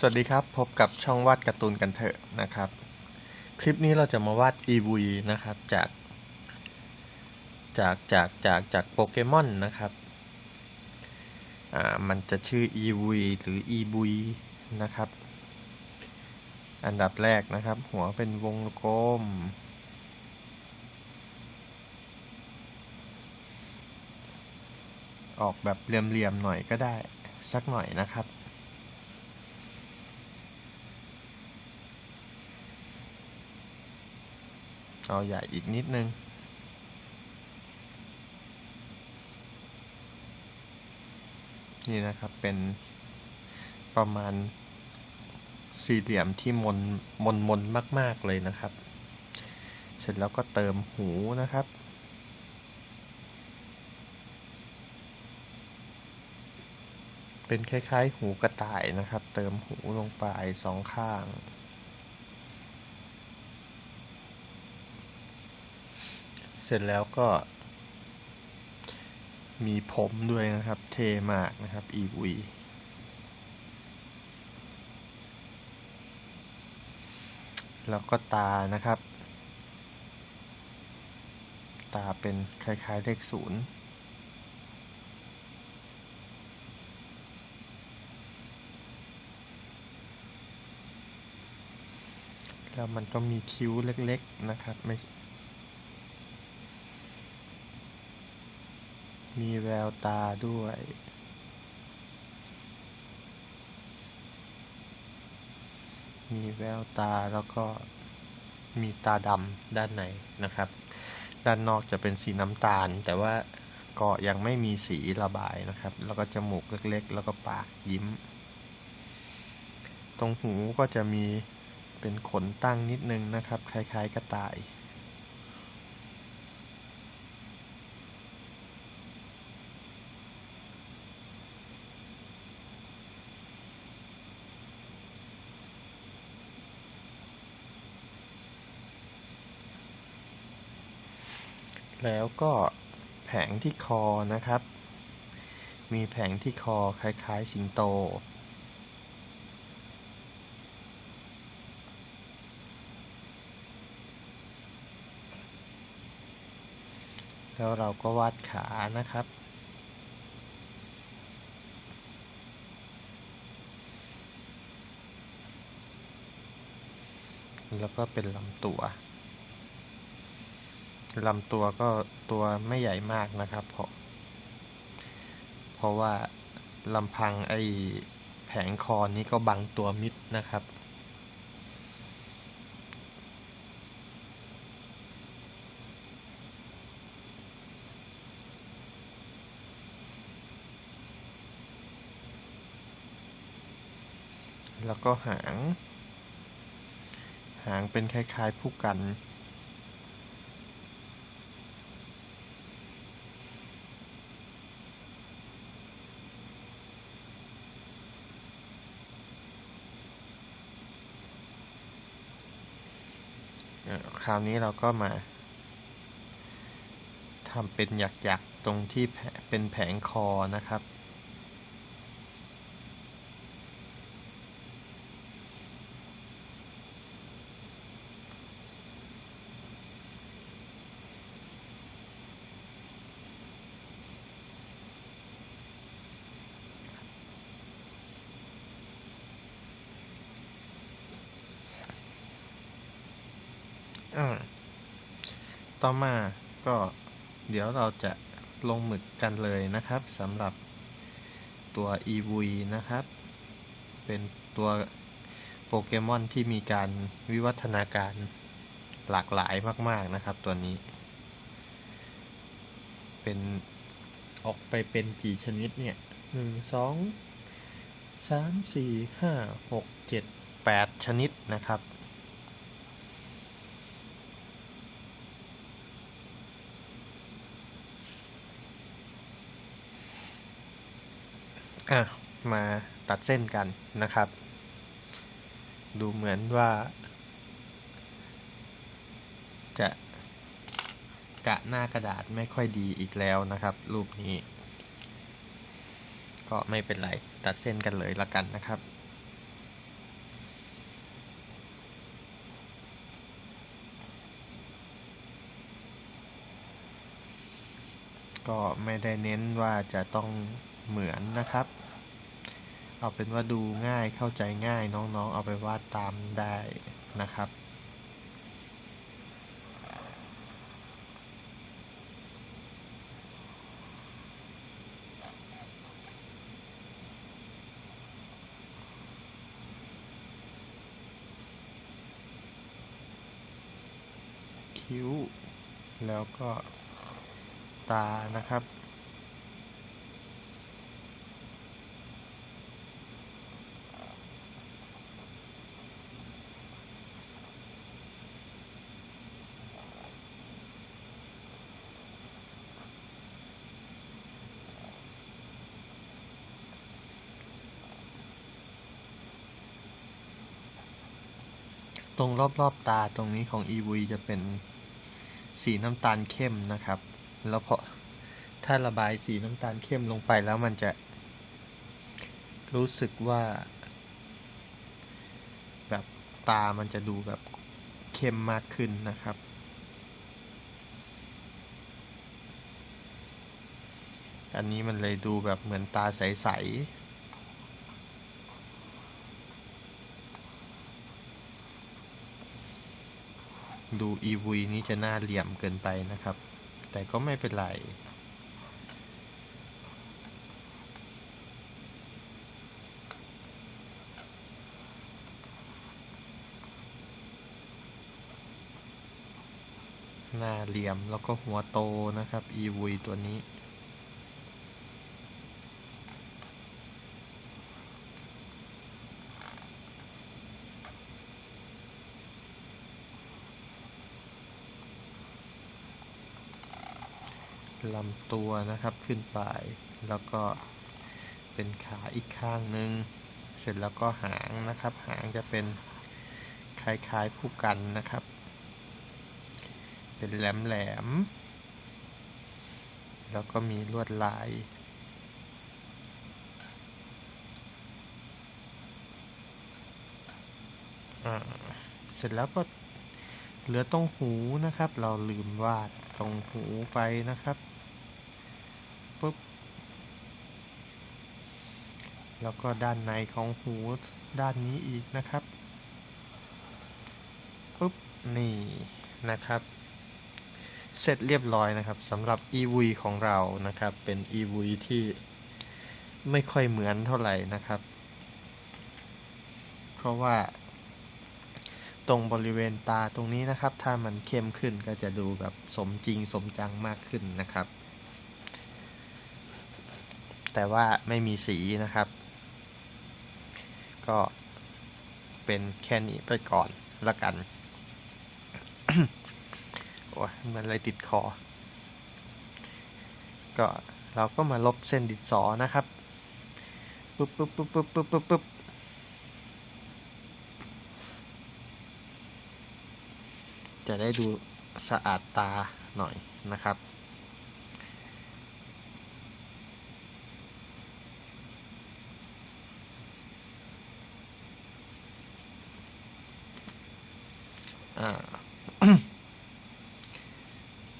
สวัสดีครับ พบกับช่องวาดการ์ตูนกันเถอะนะครับ คลิปนี้เราจะมาวาดอีวีนะครับจากจากจากจากจากโปเกมอนนะครับอ่ามันจะชื่ออีวีหรืออีบุยนะครับ อันดับแรกนะครับ หัวเป็นวงกลม ออกแบบเหลี่ยมๆหน่อยก็ได้สักหน่อยนะครับ เอาใหญ่อีกนิดนึง นี่นะครับเป็นประมาณสี่เหลี่ยมที่มนมนมนมาก ๆ เลยนะครับ เสร็จแล้วก็เติมหูนะครับ เป็นคล้าย ๆ หูกระต่ายนะครับ เติมหูลงไปสองข้าง เสร็จแล้วก็ มีผมด้วยนะครับ เทมากนะครับ อีวีแล้วก็ตานะครับ ตาเป็นคล้ายๆเลขศูนย์แล้วมันก็มีคิ้วเล็กๆนะครับไม่ มีแววตาด้วย มีแววตาแล้วก็มีตาดำด้านในนะครับ ด้านนอกจะเป็นสีน้ำตาล แต่ว่าก็ยังไม่มีสีระบายนะครับ แล้วก็จมูกเล็กๆ แล้วก็ปากยิ้ม ตรงหูก็จะมีเป็นขนตั้งนิดนึงนะครับ คล้ายๆกระต่าย แล้วก็แผงที่คอนะครับ มีแผงที่คอคล้าย ๆ สิงโต แล้วเราก็วาดขานะครับแล้วก็เป็นลำตัว ลำตัวก็ตัวไม่ใหญ่มากนะครับ เพราะ เพราะว่าลำพังไอแผงคอนี้ก็บังตัวมิดนะครับ แล้วก็หาง หางเป็นคล้ายๆผู้กัน คราวนี้เราก็มาทำเป็นหยักๆ ตรงที่เป็นแผงคอนะครับ อ่าต่อมาก็เดี๋ยวเราจะลงหมึกกันเลยนะครับสำหรับตัว e v นะครับ เป็นตัวโปเกมอนที่มีการวิวัฒนาการหลากหลายมาก ๆ นะครับตัวนี้ เป็นออกไปเป็นกี่ชนิดเนี่ยหนึ่งสองสามสี่ห้าหกเจ็ดแปดชนิดนะครับ่ะมาตัดเส้นกันนะครับ ดูเหมือนว่า จะกะหน้ากระดาษไม่ค่อยดีอีกแล้วนะครับ รูปนี้ ก็ไม่เป็นไร ตัดเส้นกันเลยละกันนะครับก็ไม่ได้เน้นว่าจะต้องเหมือนนะครับ เอาเป็นว่าดูง่ายเข้าใจง่ายน้องๆ เอาไปวาดตามได้นะครับ คิ้ว แล้วก็ตานะครับ ตรงรอบๆตาตรงนี้ของ EV จะเป็นสีน้ำตาลเข้มนะครับ แล้วพอถ้าระบายสีน้ำตาลเข้มลงไปแล้วมันจะ รู้สึกว่า แบบตามันจะดูแบบเข้มมากขึ้นนะครับอันนี้มันเลยดูแบบเหมือนตาใส ๆ ดู EV นี้จะหน้าเหลี่ยมเกินไปนะครับ แต่ก็ไม่เป็นไรหน้าเหลี่ยมแล้วก็หัวโตนะครับ EV ตัวนี้ ลำตัวนะครับขึ้นไป แล้วก็เป็นขาอีกข้างหนึ่งเสร็จแล้วก็หางนะครับ หางจะเป็นคล้ายๆผู้กันนะครับ เป็นแหลมๆแล้วก็มีลวดลายเสร็จแล้วก็เหลือตรงหูนะครับ เราลืมวาดตรงหูไปนะครับ ปุ๊บ แล้วก็ด้านในของหูด้านนี้อีกนะครับ ปุ๊บ นี่นะครับ เสร็จเรียบร้อยนะครับสำหรับ EV ของเรานะครับ เป็น EV ที่ไม่ค่อยเหมือนเท่าไหร่นะครับ เพราะว่าตรงบริเวณตาตรงนี้นะครับ ถ้ามันเข้มขึ้นก็จะดูแบบสมจริงสมจังมากขึ้นนะครับ แต่ว่าไม่มีสีนะครับ ก็เป็นแค่นี้ไปก่อนละกัน โอ้ยมันอะไรติดคอ ก็เราก็มาลบเส้นดินสอนะครับปุ๊บปุ๊บปุ๊บปุ๊บปุ๊บปุ๊บปุ๊บจะได้ดูสะอาดตาหน่อยนะครับ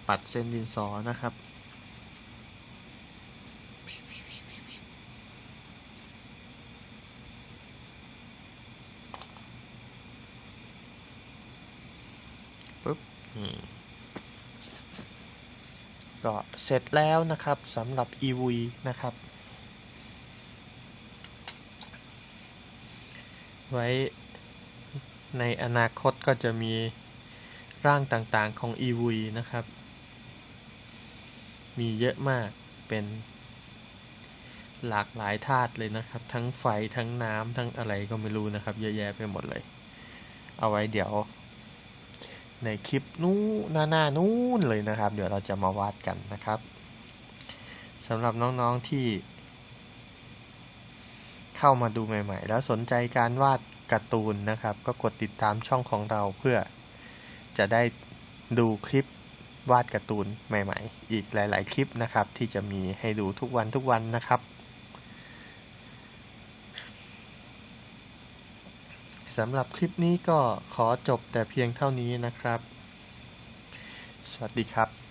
ปัดเส้นดินสอนะครับ ปุ๊บก็เสร็จแล้วนะครับสำหรับ EV นะครับ ไว้ ในอนาคตก็จะมีร่างต่างๆของ EV นะครับ มีเยอะมากเป็นหลากหลายธาตุเลยนะครับ ทั้งไฟทั้งน้ำทั้งอะไรก็ไม่รู้นะครับ เยอะแยะไปหมดเลย เอาไว้เดี๋ยว ในคลิปนู้นหน้านู้นเลยนะครับ เดี๋ยวเราจะมาวาดกันนะครับสำหรับน้องๆที่ เข้ามาดูใหม่ ๆ แล้วสนใจการวาด การ์ตูนนะครับ ก็กดติดตามช่องของเราเพื่อจะได้ดูคลิปวาดการ์ตูนใหม่ๆ อีกหลาย ๆ คลิปนะครับ ที่จะมีให้ดูทุกวันทุกวันนะครับสำหรับคลิปนี้ก็ขอจบแต่เพียงเท่านี้นะครับ สวัสดีครับ